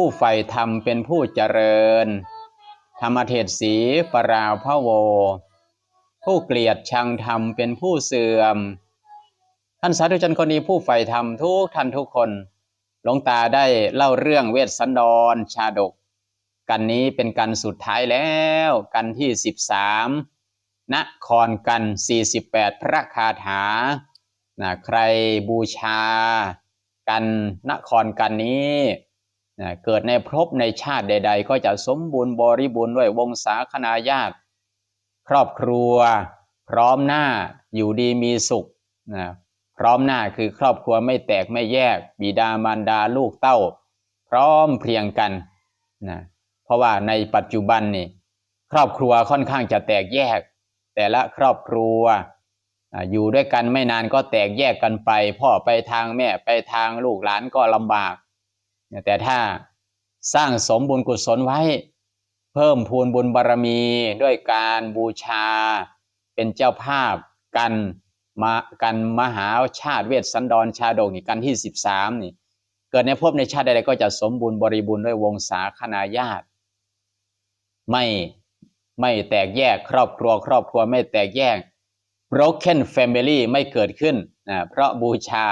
ผู้ใฝ่ธรรมเป็นผู้เจริญ ธรรมเทศสีปราวพะโว ผู้เกลียดชังธรรมเป็นผู้เสื่อม ท่านสาธุชนคนนี้ผู้ใฝ่ธรรมทุกท่านทุกคน หลวงตาได้เล่าเรื่องเวสสันดรชาดก กันนี้เป็นกันสุดท้ายแล้วกันที่สิบสามนครกัน 48 พระคาถานะใครบูชา กันนครกันนี้ นะเกิดในภพในชาติใด ๆ ก็จะสมบูรณ์บริบูรณ์ด้วยวงศาคณาญาติ ครอบครัว พร้อมหน้าอยู่ดีมีสุขนะพร้อมหน้าคือครอบครัวไม่แตกไม่แยก บิดามารดาลูกเต้า พร้อมเพรียงกันนะเพราะว่าในปัจจุบันนี่ครอบครัวค่อนข้างจะแตกแยก แต่ละครอบครัวอยู่ด้วยกันไม่นานก็แตกแยกกันไป พ่อไปทางแม่ไปทางลูกหลานก็ลำบาก แต่ถ้าสร้างสมบุญกุศลไว้ เพิ่มพูนบุญบารมีด้วยการบูชา เป็นเจ้าภาพกันมากันมหาชาติเวสสันดรชาดกนี่กันที่สิบสามนี่เกิดในภพในชาติใดๆก็จะสมบูรณ์บริบูรณ์ด้วยวงศาคณาญาติ ไม่ไม่แตกแยกครอบครัว ครอบครัวไม่แตกแยก broken family ไม่เกิดขึ้นนะเพราะบูชา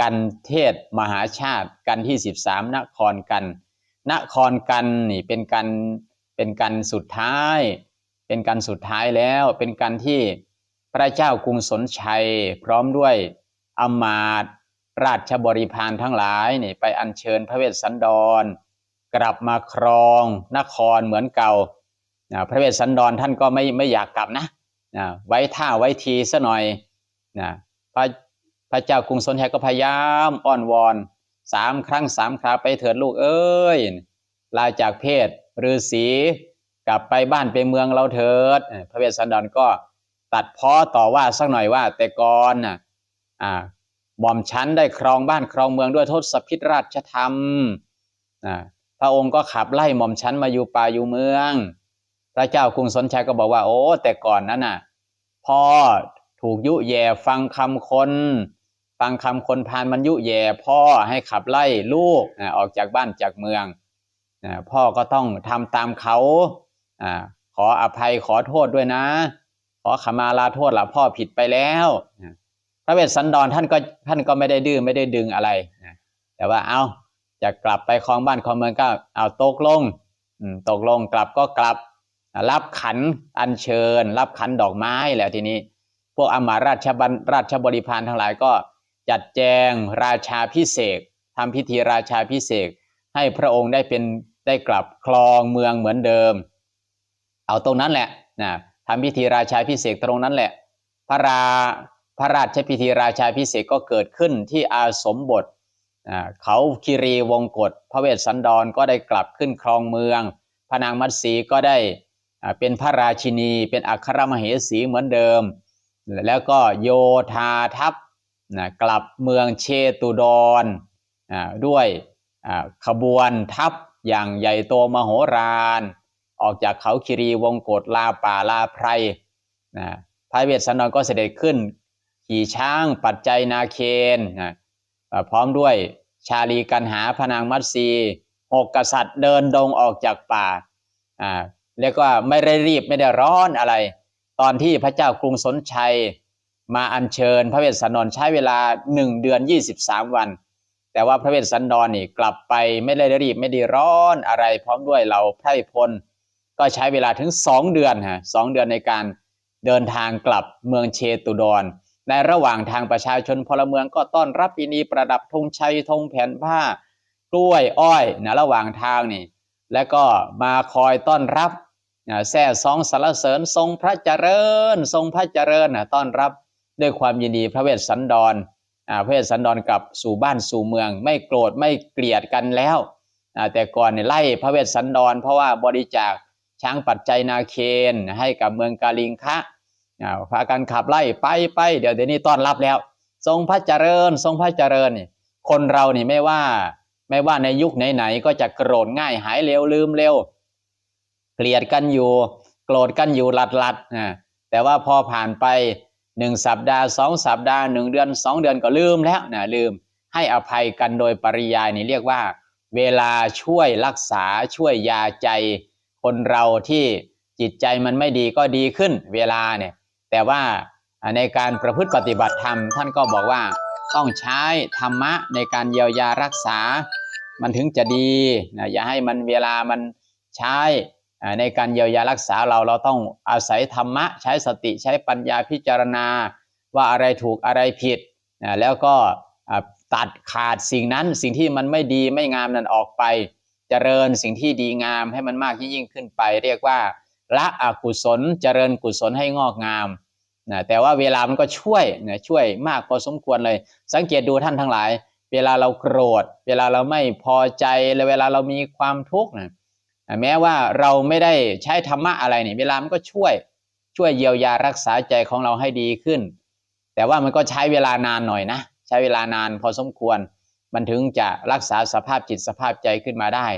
กันเทศมหาชาติกันที่สิบสามนครกัน นครกันนี่เป็นกันเป็นกันสุดท้าย เป็นกันสุดท้ายแล้วเป็นกันที่พระเจ้ากรุงสนชัย พร้อมด้วยอมาตราชบริพารทั้งหลายนี่ไปอัญเชิญพระเวสสันดร กลับมาครองนครเหมือนเก่าพระเวสสันดรท่านก็ไม่ไม่อยากกลับนะไว้ท่าไว้ทีซะหน่อยนะพระ พระเจ้ากรุงสนชัยก็พยายามอ้อนวอนสามครั้งสามคราไปเถิดลูกเอ้ยลาจากเพศฤาษีกลับไปบ้านไปเมืองเราเถิด พระเวสสันดรก็ตัดพ้อต่อว่าสักหน่อยว่า แต่ก่อนน่ะอ่าหม่อมชั้นได้ครองบ้านครองเมืองด้วยทศพิธราชธรรมพระองค์ก็ขับไล่หม่อมชั้นมาอยู่ป่าอยู่เมือง พระเจ้ากรุงสนชัยก็บอกว่า โอ้ แต่ก่อนนั้นน่ะพ่อถูกยุแย่ฟังคำคน ฟังคำคนพานมันยุแย่พ่อให้ขับไล่ลูกออกจากบ้านจากเมือง พ่อก็ต้องทำตามเขาขออภัยขอโทษด้วยนะ ขอขมาลาโทษละพ่อผิดไปแล้วพระเวสสันดรท่านก็ท่านก็ไม่ได้ดื้อไม่ได้ดึงอะไรแต่ว่าเอาจะกลับไปคลองบ้านคลองเมืองก็เอาตกลงตกลงกลับก็กลับรับขันอัญเชิญ รับขันดอกไม้แล้วทีนี้ พวกอมาราชบัญราชบริพารทั้งหลายก็ จัดแจงราชาพิเศษทำพิธีราชาพิเศษให้พระองค์ได้เป็นได้กลับคลองเมืองเหมือนเดิม เอาตรงนั้นแหละนะทำพิธีราชาพิเศษตรงนั้นแหละ พระราพระราชพิธีราชาพิเศษก็เกิดขึ้นที่อาสมบทเขาคิรีวงกฏพระเวสสันดรก็ได้กลับขึ้นครองเมือง พระนางมัตสีก็ได้เป็นพระราชินี เป็นอัครมเหสีเหมือนเดิม แล้วก็โยธาทัพ นะกลับเมืองเชตุดรด้วยขบวนทัพอย่างใหญ่โตมโหฬารออกจากเขาคิรีวงโกฏลาป่าลาไพรนะพระเวสสันดรก็เสด็จขึ้น ขี่ช้างปัจจัยนาเคนนะพร้อมด้วยชาลีกันหาพนางมัตสีหกกษัตริย์เดินดงออกจากป่าอ่าเรียกว่าไม่ได้รีบไม่ได้ร้อนอะไร ตอนที่พระเจ้ากรุงสนชัย มาอัญเชิญพระเวสสันดรใช้เวลาหนึ่งเดือนยี่สิบสามวัน แต่ว่าพระเวสสันดรนี่กลับไปไม่ได้รีบไม่ได้ร้อนอะไร พร้อมด้วยเราไพร่พลก็ใช้เวลาถึงสองเดือนฮะสองเดือนในการเดินทางกลับเมืองเชตุดร ในระหว่างทางประชาชนพลเมืองก็ต้อนรับปีนีประดับธงชัยธงแผ่นผ้ากล้วยอ้อยนะระหว่างทางนี่ แล้วก็มาคอยต้อนรับนะแซ่ซองสรรเสริญทรงพระเจริญ ทรงพระเจริญนะต้อนรับ ด้วยความยินดีพระเวสสันดรพระเวสสันดรกลับสู่บ้านสู่เมือง ไม่โกรธไม่เกลียดกันแล้วแต่ก่อนเนี่ยไล่พระเวสสันดร เพราะว่าบริจาคช้างปัจจัยนาเคนให้กับเมืองกาลิงคะพากันขับไล่ไปไปเดี๋ยวเดี๋ยวนี้ต้อนรับแล้ว ทรงพระเจริญ ทรงพระเจริญนี่คนเรานี่ไม่ว่าไม่ว่าในยุคไหนๆก็จะโกรธง่ายหายเร็วลืมเร็ว เกลียดกันอยู่ โกรธกันอยู่หลัดหลัดนะแต่ว่าพอผ่านไป หนึ่งสัปดาห์สองสัปดาห์หนึ่งเดือนสองเดือนก็ลืมแล้วนะลืม ให้อภัยกันโดยปริยายนี่เรียกว่า เวลาช่วยรักษาช่วยยาใจ คนเราที่จิตใจมันไม่ดีก็ดีขึ้นเวลาเนี่ย แต่ว่าในการประพฤติปฏิบัติธรรม ท่านก็บอกว่าต้องใช้ธรรมะในการเยียวยารักษา มันถึงจะดีนะอย่าให้มันเวลามันใช้ ในการเยียวยารักษาเราเราต้องอาศัยธรรมะ ใช้สติใช้ปัญญาพิจารณา ว่าอะไรถูกอะไรผิด แล้วก็ตัดขาดสิ่งนั้นสิ่งที่มันไม่ดีไม่งามนั้นออกไปเจริญสิ่งที่ดีงามให้มันมากยิ่งขึ้นไป เรียกว่าละอกุศลเจริญกุศลให้งอกงามนะแต่ว่าเวลามันก็ช่วยนะช่วยมากพอสมควรเลย สังเกตดูท่านทั้งหลาย เวลาเราโกรธ เวลาเราไม่พอใจและเวลาเรามีความทุกข์นะ แม้ว่าเราไม่ได้ใช้ธรรมะอะไรนี่เวลามันก็ช่วยช่วยเยียวยารักษาใจของเราให้ดีขึ้น แต่ว่ามันก็ใช้เวลานานหน่อยนะ ใช้เวลานานพอสมควร มันถึงจะรักษาสภาพจิตสภาพใจขึ้นมาได้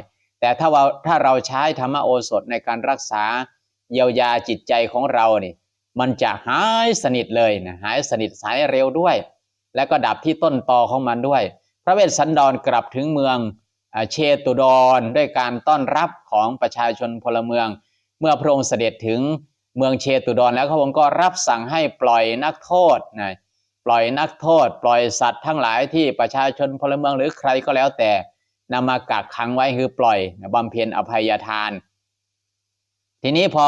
แต่ถ้าว่าถ้าเราใช้ธรรมโอสถในการรักษาเยียวยาจิตใจของเราเนี่ยมันจะหายสนิทเลยนะหายสนิทสายเร็วด้วย และก็ดับที่ต้นตอของมันด้วย พระเวสสันดรกลับถึงเมือง เชตุดรด้วยการต้อนรับของประชาชนพลเมือง เมื่อพระองค์เสด็จถึงเมืองเชตุดรแล้วพระองค์ก็รับสั่งให้ปล่อยนักโทษนะปล่อยนักโทษ ปล่อยสัตว์ทั้งหลายที่ประชาชนพลเมืองหรือใครก็แล้วแต่นำมากักขังไว้คือปล่อยบำเพ็ญอภัยทาน ทีนี้พอ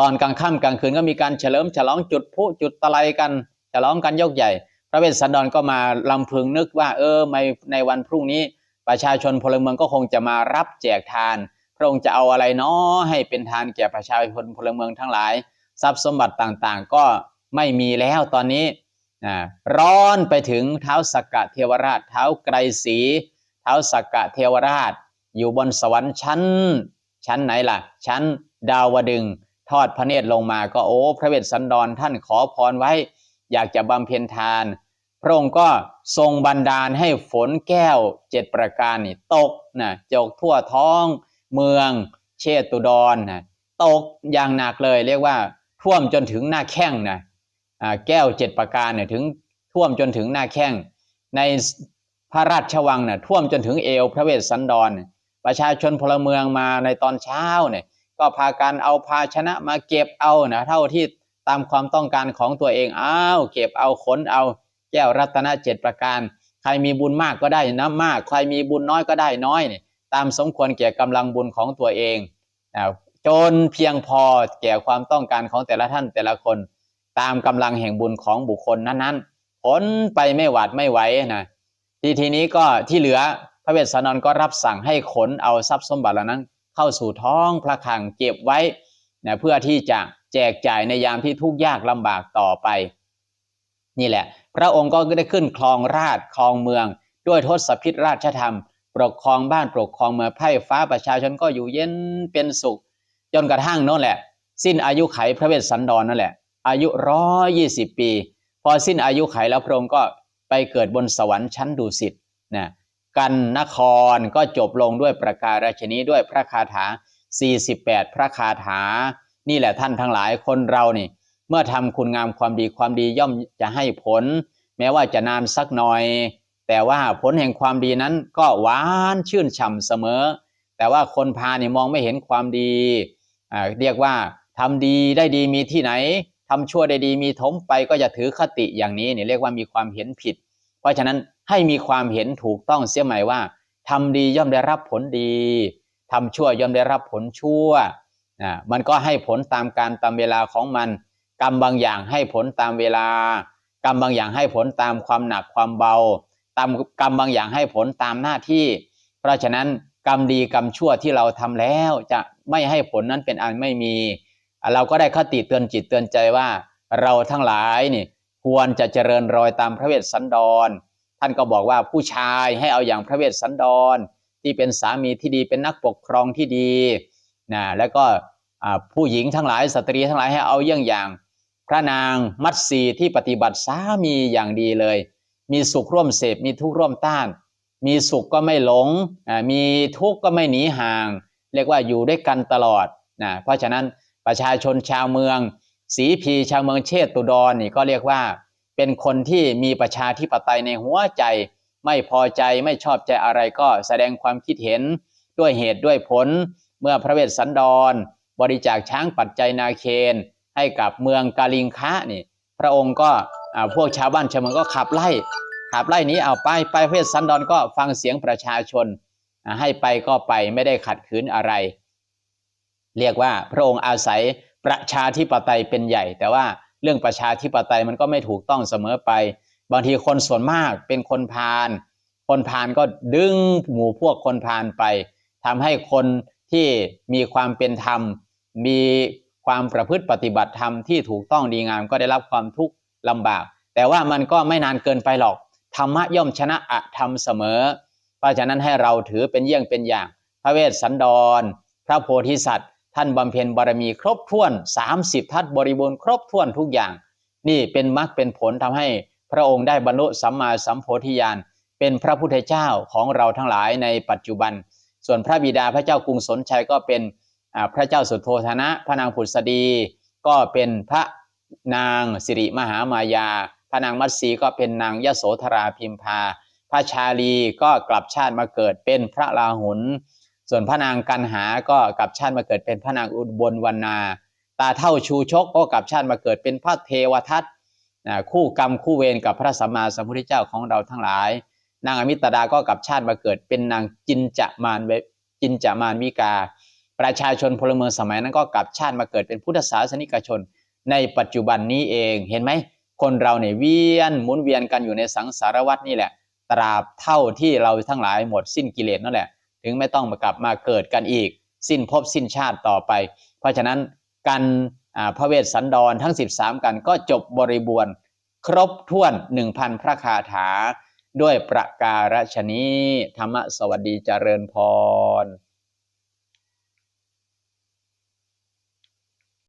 ตอนกลางค่ำกลางคืนก็มีการเฉลิมฉลองจุดพุจุดตะไลกัน ฉลองกันยกใหญ่ พระเวสสันดรก็มาลำพึงนึกว่า เออในวันพรุ่งนี้ ประชาชนพลเมืองก็คงจะมารับแจกทาน พระองค์จะเอาอะไรเนาะให้เป็นทานแก่ประชาชนพลเมืองทั้งหลาย ทรัพย์สมบัติต่างๆ ก็ไม่มีแล้วตอนนี้ร้อนไปถึงเท้าสักกะเทวราช เท้าไกรสีเท้าสักกะเทวราช อยู่บนสวรรค์ชั้น ชั้นไหนล่ะ ชั้นดาวดึงทอดพระเนตรลงมาก็โอ้ พระเวสสันดรท่านขอพรไว้ อยากจะบำเพ็ญทาน พระองค์ก็ทรงบันดาลให้ฝนแก้วเจ็ดประการนี่ตกนะจกทั่วท้องเมืองเชตุดรนะตกอย่างหนักเลยเรียกว่าท่วมจนถึงหน้าแข้งนะแก้วเจ็ดประการเนี่ยถึงท่วมจนถึงหน้าแข้งในพระราชวังเนี่ยท่วมจนถึงเอวพระเวสสันดร ประชาชนพลเมืองมาในตอนเช้าเนี่ยก็พากันเอาภาชนะมาเก็บเอานะเท่าที่ตามความต้องการของตัวเองเอ้าวเก็บเอาขนเอา แก้วรัตนเจ็ดประการ ใครมีบุญมากก็ได้นะมาก ใครมีบุญน้อยก็ได้น้อยเนี่ยตามสมควรแก่กำลังบุญของตัวเองนะจนเพียงพอแก่ความต้องการของแต่ละท่านแต่ละคน ตามกำลังแห่งบุญของบุคคลนั้นๆผลไปไม่หวาดไม่ไหวนะทีทีนี้ก็ที่เหลือพระเวสสันดรก็รับสั่งให้ขนเอาทรัพย์สมบัติเหล่านั้น เข้าสู่ท้องพระคลังเก็บไว้นะเพื่อที่จะแจกจ่ายในยามที่ทุกข์ยากลำบากต่อไป นี่แหละ พระองค์ก็ได้ขึ้นคลองราชคลองเมือง ด้วยทศพิธราชธรรม ปกครองบ้านปกครองเมืองไพ่ฟ้าประชาชนก็อยู่เย็นเป็นสุข จนกระทั่งนั่นแหละ สิ้นอายุไขพระเวสสันดรนั่นแหละ อายุร้อยยี่สิบปี พอสิ้นอายุไขแล้วพระองค์ก็ไปเกิดบนสวรรค์ชั้นดุสิตนะกันนครก็จบลงด้วยประการราชนี้ด้วยพระคาถา 48 พระคาถา นี่แหละท่านทั้งหลายคนเรานี่ เมื่อทำคุณงามความดีความดีย่อมจะให้ผล แม้ว่าจะนานสักหน่อย แต่ว่าผลแห่งความดีนั้นก็หวานชื่นฉ่ำเสมอ แต่ว่าคนพาลนี่ยมองไม่เห็นความดีอ่าเรียกว่าทำดีได้ดีมีที่ไหนทำชั่วได้ดีมีถมไปก็จะถือคติอย่างนี้เนี่ยเรียกว่ามีความเห็นผิด เพราะฉะนั้นให้มีความเห็นถูกต้องเสียใหม่ว่าทำดีย่อมได้รับผลดีทำชั่วย่อมได้รับผลชั่วอ่ามันก็ให้ผลตามการตามเวลาของมัน กรรมบางอย่างให้ผลตามเวลา กรรมบางอย่างให้ผลตามความหนักความเบา ตามกรรมบางอย่างให้ผลตามหน้าที่ เพราะฉะนั้นกรรมดีกรรมชั่วที่เราทำแล้วจะไม่ให้ผลนั้นเป็นอันไม่มี เราก็ได้คติเตือนจิตเตือนใจว่า เราทั้งหลายนี่ควรจะเจริญรอยตามพระเวสสันดร ท่านก็บอกว่าผู้ชายให้เอาอย่างพระเวสสันดร ที่เป็นสามีที่ดีเป็นนักปกครองที่ดีนะแล้วก็ผู้หญิงทั้งหลายสตรีทั้งหลายให้เอาเยี่ยงอย่าง พระนางมัตสีที่ปฏิบัติสามีอย่างดีเลย มีสุขร่วมเสพมีทุกข์ร่วมต้าน มีสุขก็ไม่หลงมีทุกข์ก็ไม่หนีห่าง เรียกว่าอยู่ด้วยกันตลอดนะเพราะฉะนั้นประชาชนชาวเมืองศรีพีชาวเมืองเชษตุดรนี่ก็เรียกว่าเป็นคนที่มีประชาธิปไตยในหัวใจ ไม่พอใจไม่ชอบใจอะไรก็แสดงความคิดเห็นด้วยเหตุด้วยผล เมื่อพระเวสสันดร บริจาคช้างปัจจัยนาเคน ให้กับเมืองกาลิงคะนี่ พระองค์ก็พวกชาวบ้านชาวเมืองก็ขับไล่ ขับไล่นี้เอาไปไปเวสสันดรก็ฟังเสียงประชาชน ให้ไปก็ไปไม่ได้ขัดขืนอะไร เรียกว่าพระองค์อาศัยประชาธิปไตยเป็นใหญ่ แต่ว่าเรื่องประชาธิปไตยมันก็ไม่ถูกต้องเสมอไป บางทีคนส่วนมากเป็นคนพาลคนพาลก็ดึงหมู่พวกคนพาลไปทำให้คนที่มีความเป็นธรรม มี ความประพฤติปฏิบัติธรรมที่ถูกต้องดีงามก็ได้รับความทุกข์ลำบาก แต่ว่ามันก็ไม่นานเกินไปหรอก ธรรมะย่อมชนะอธรรมเสมอ เพราะฉะนั้นให้เราถือเป็นเยี่ยงเป็นอย่าง พระเวสสันดร พระโพธิสัตว์ ท่านบำเพ็ญบารมีครบถ้วน 30 ทัศบริบูรณ์ครบถ้วนทุกอย่าง นี่เป็นมรรคเป็นผลทำให้พระองค์ได้บรรลุสัมมาสัมโพธิญาณเป็นพระพุทธเจ้าของเราทั้งหลายในปัจจุบัน ส่วนพระบิดาพระเจ้ากรุงสนชัยก็เป็น พระเจ้าสุโธธนะ พระนางผุดสดี ก็เป็นพระนางสิริมหามายา พระนางมัตสีก็เป็นนางยโสธราพิมพา พระชาลีก็กลับชาติมาเกิดเป็นพระราหุล ส่วนพระนางกันหาก็กลับชาติมาเกิดเป็นพระนางอุบลวรรณา ตาเท่าชูชกก็กลับชาติมาเกิดเป็นพระเทวทัตคู่กรรมคู่เวรกับพระสัมมาสัมพุทธเจ้าของเราทั้งหลาย นางอมิตดาก็กลับชาติมาเกิดเป็นนางจินจะมานเวจินจะมานวิกา ประชาชนพลเมืองสมัยนั้นก็กลับชาติมาเกิดเป็นพุทธศาสนิกชน ในปัจจุบันนี้เองเห็นไหมคนเราเนี่ยเวียนหมุนเวียนกันอยู่ในสังสารวัฏนี่แหละ ตราบเท่าที่เราทั้งหลายหมดสิ้นกิเลสนั่นแหละ ถึงไม่ต้องมากลับมาเกิดกันอีก สิ้นภพสิ้นชาติต่อไป เพราะฉะนั้นกันอ่าพระเวสสันดรทั้ง 13 กันก็จบบริบูรณ์ครบถ้วน 1,000 พระคาถา ด้วยประการฉนี้ธรรมสวัสดีเจริญพร